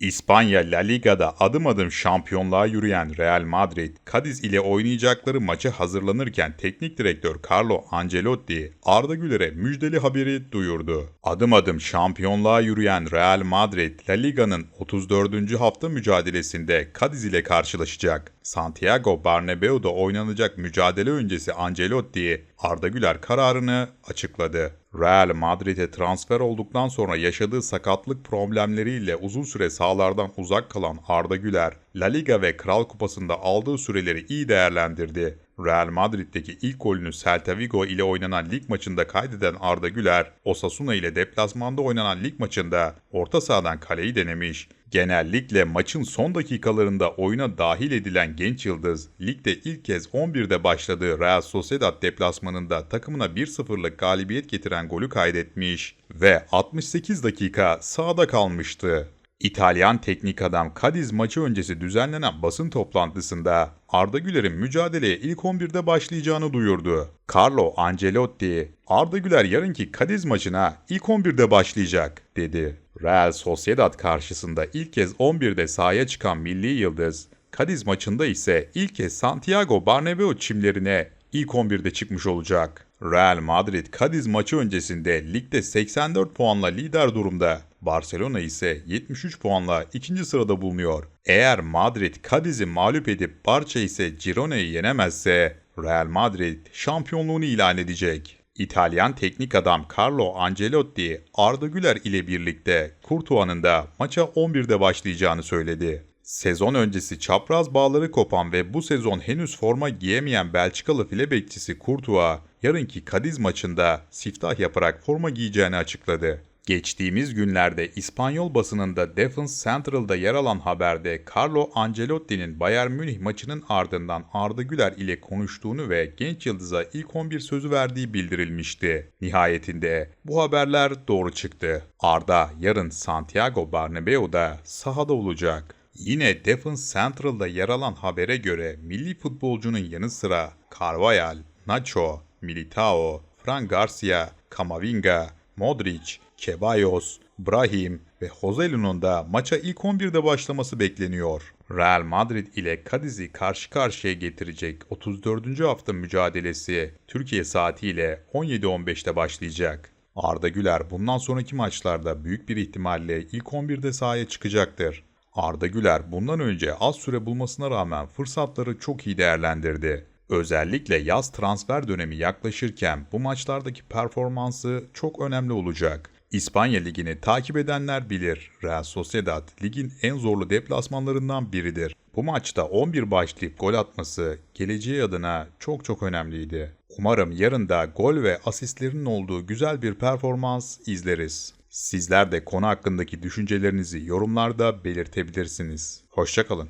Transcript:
İspanya La Liga'da adım adım şampiyonluğa yürüyen Real Madrid, Cadiz ile oynayacakları maçı hazırlanırken teknik direktör Carlo Ancelotti, Arda Güler'e müjdeli haberi duyurdu. Adım adım şampiyonluğa yürüyen Real Madrid, La Liga'nın 34. hafta mücadelesinde Cadiz ile karşılaşacak. Santiago Bernabeu'da oynanacak mücadele öncesi Ancelotti, Arda Güler kararını açıkladı. Real Madrid'e transfer olduktan sonra yaşadığı sakatlık problemleriyle uzun süre sahalardan uzak kalan Arda Güler, La Liga ve Kral Kupası'nda aldığı süreleri iyi değerlendirdi. Real Madrid'deki ilk golünü Celta Vigo ile oynanan lig maçında kaydeden Arda Güler, Osasuna ile deplasmanda oynanan lig maçında orta sahadan kaleyi denemiş. Genellikle maçın son dakikalarında oyuna dahil edilen genç yıldız, ligde ilk kez 11'de başladığı Real Sociedad deplasmanında takımına 1-0'lık galibiyet getiren golü kaydetmiş ve 68 dakika sahada kalmıştı. İtalyan teknik adam Cadiz maçı öncesi düzenlenen basın toplantısında Arda Güler'in mücadeleye ilk 11'de başlayacağını duyurdu. Carlo Ancelotti, Arda Güler yarınki Cadiz maçına ilk 11'de başlayacak dedi. Real Sociedad karşısında ilk kez 11'de sahaya çıkan milli yıldız, Cadiz maçında ise ilk kez Santiago Bernabeu çimlerine ilk 11'de çıkmış olacak. Real Madrid Cadiz maçı öncesinde ligde 84 puanla lider durumda. Barcelona ise 73 puanla ikinci sırada bulunuyor. Eğer Madrid Cadiz'i mağlup edip Barça ise Girona'yı yenemezse Real Madrid şampiyonluğunu ilan edecek. İtalyan teknik adam Carlo Ancelotti, Arda Güler ile birlikte Courtois'ın da maça 11'de başlayacağını söyledi. Sezon öncesi çapraz bağları kopan ve bu sezon henüz forma giyemeyen Belçikalı file bekçisi Courtois, yarınki Cadiz maçında siftah yaparak forma giyeceğini açıkladı. Geçtiğimiz günlerde İspanyol basınında Defense Central'da yer alan haberde Carlo Ancelotti'nin Bayern Münih maçının ardından Arda Güler ile konuştuğunu ve genç yıldıza ilk 11 sözü verdiği bildirilmişti. Nihayetinde bu haberler doğru çıktı. Arda yarın Santiago Bernabeu'da sahada olacak. Yine Defense Central'da yer alan habere göre milli futbolcunun yanı sıra Carvajal, Nacho, Militao, Fran Garcia, Camavinga, Modric, Ceballos, Brahim ve Joselin'in da maça ilk 11'de başlaması bekleniyor. Real Madrid ile Cadiz'i karşı karşıya getirecek 34. hafta mücadelesi Türkiye saatiyle 17.15'te başlayacak. Arda Güler bundan sonraki maçlarda büyük bir ihtimalle ilk 11'de sahaya çıkacaktır. Arda Güler bundan önce az süre bulmasına rağmen fırsatları çok iyi değerlendirdi. Özellikle yaz transfer dönemi yaklaşırken bu maçlardaki performansı çok önemli olacak. İspanya Ligi'ni takip edenler bilir. Real Sociedad ligin en zorlu deplasmanlarından biridir. Bu maçta 11 başlayıp gol atması geleceği adına çok çok önemliydi. Umarım yarın da gol ve asistlerin olduğu güzel bir performans izleriz. Sizler de konu hakkındaki düşüncelerinizi yorumlarda belirtebilirsiniz. Hoşçakalın.